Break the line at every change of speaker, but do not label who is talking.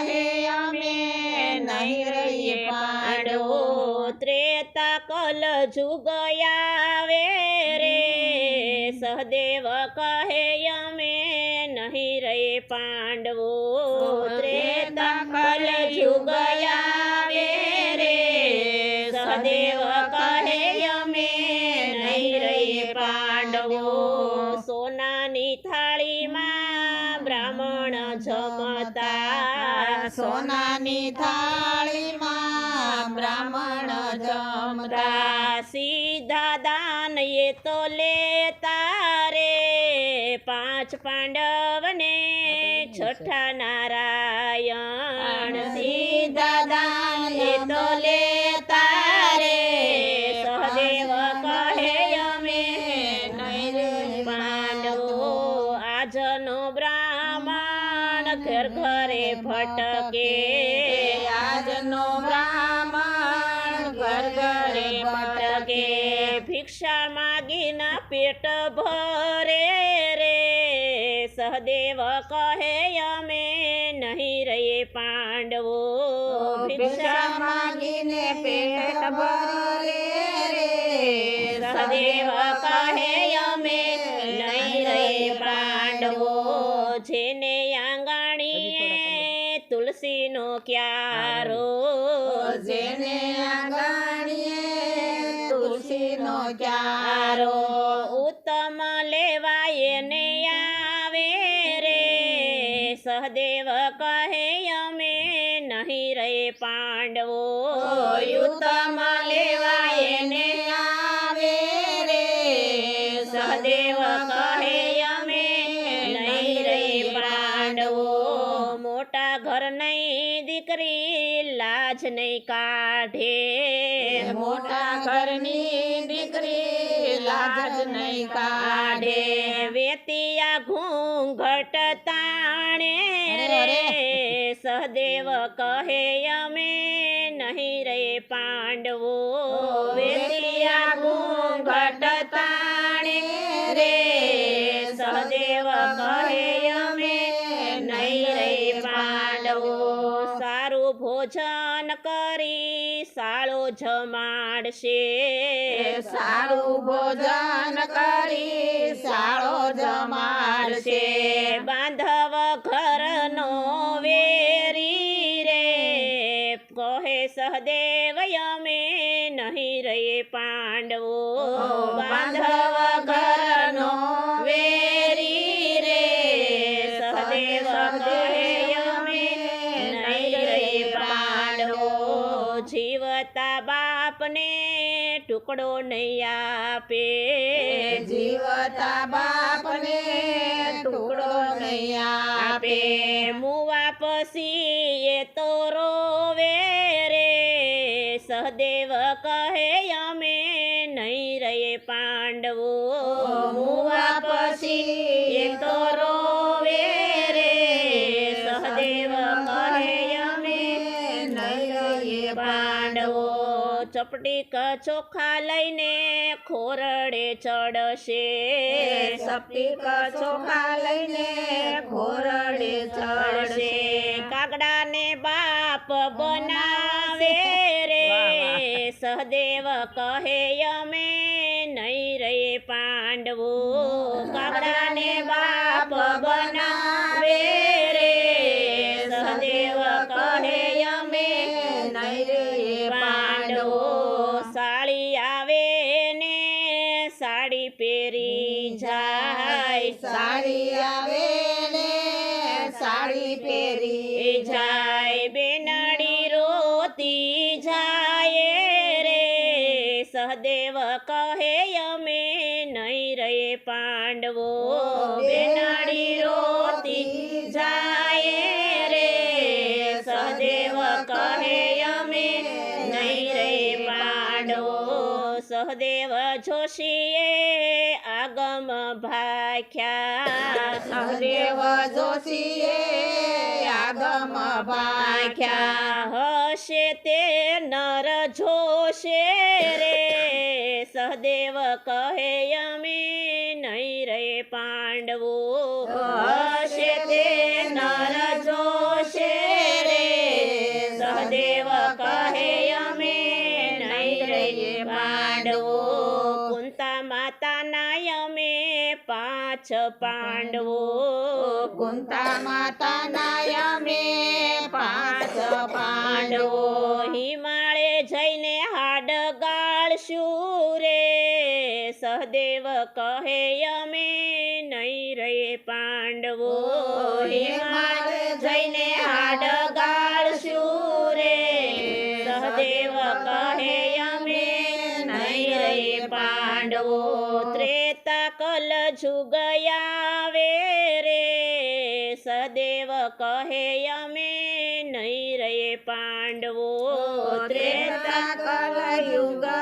है नहीं रही
पाडो. त्रेता कल जुग आवे हम्म. रे. सहदेव कहे हमें नहीं रे पांडवो. त्रेता कल जुग आवे रे. सहदेव कहे हमें नहीं रे पांडवो. सोना नी था
સોનાની થાળીમાં બ્રાહ્મણ જમતા.
સીધા દાન એ તો લેતા રે. પાંચ પાંડવને છઠ્ઠા નારાયણ.
સીધા દાન
એ તો લેતા રે. સહદેવ કહે અમે પાંડવો આજનો બ્રાહ્મણ ઘર ઘરે ભટકે
આજનો બ્રાહ્મણ ઘર ઘરે
ભટકે ભિક્ષા માગીના પેટ ભરે રે સહદેવ કહે અમે નહીં રહીએ પાંડવો
ભિક્ષા માગીને પેટ ભરે
તુલસીનો ક્યારો
જેને આંગણીએ તુલસીનો ક્યારો
આરો ઉત્તમ લેવાય ને આવે રે સહદેવ કહે અમે નહીં રે પાંડવો
યુતમ લેવાય ને આવે રે
સહદેવ કહે દીકરી લાજ નહીં કાઢે
મોટા ઘરની દીકરી લાજ નહીં કાઢે
કાઢે વેતિયા ઘૂંઘટ તાણે રે સહદેવ કહે અમે નહીં રે પાંડવો વેતિયા ઘૂંઘટ તાણે રે સહદેવ કહે અમે નહીં રે પાંડવો સારું ભોજન કરી સાળો જમાડશે.
સારું ભોજન કરી સાળો જમાડશે.
બાંધવ ઘરનો વેરી રે. કહે સહદેવ અમે નહીં રે પાંડવો. બાંધવ ઘરનો જીવતા બાપને ટુકડો નહીં આપે.
જીવતા બાપને ટુકડો નહીં આપે.
મુવા પછી એ તો રોવે રે. સહદેવ કહે અમે નહીં રહીએ પાંડવો. મુવા પછી એ તો રે ચપટી ચોખા લઈને ખોરડે ચડશે.
સપટીક ચોખા લઈને ખોરડે ચડશે.
કાગડાને બાપ બનાવે રે. સહદેવ કહે અમે નહીં રે પાંડવો. કાગડાને બાપ સાડી પહેરી જાય.
સાડી આવે ને સાડી પહેરી
જાય. બેનડી રોતી જાય રે. સહદેવ કહે અમે નહીં રે પાંડવો. બેનડી રોતી જાય. સહદેવ જોશીએ આગમ ભાખ્યા.
સહદેવ જોશીએ આગમ ભાખ્યા.
હશે તે નર જોશે રે. સહદેવ કહે અમે નહીં રે પાંડવો. પાંચ પાંડવો.
કુંતા માતાના અમે પાંચ પાંડવો.
હિમાળે જઈને હાડ ગાળશું રે. સહદેવ કહે અમે નહીં રે પાંડવો. હિમાળે જઈને હાડ ત્રેતા કલ જુગયા વે રે સદેવ કહે અમે નહીં રે પાંડવો
ત્રેતા કલયુગ આવે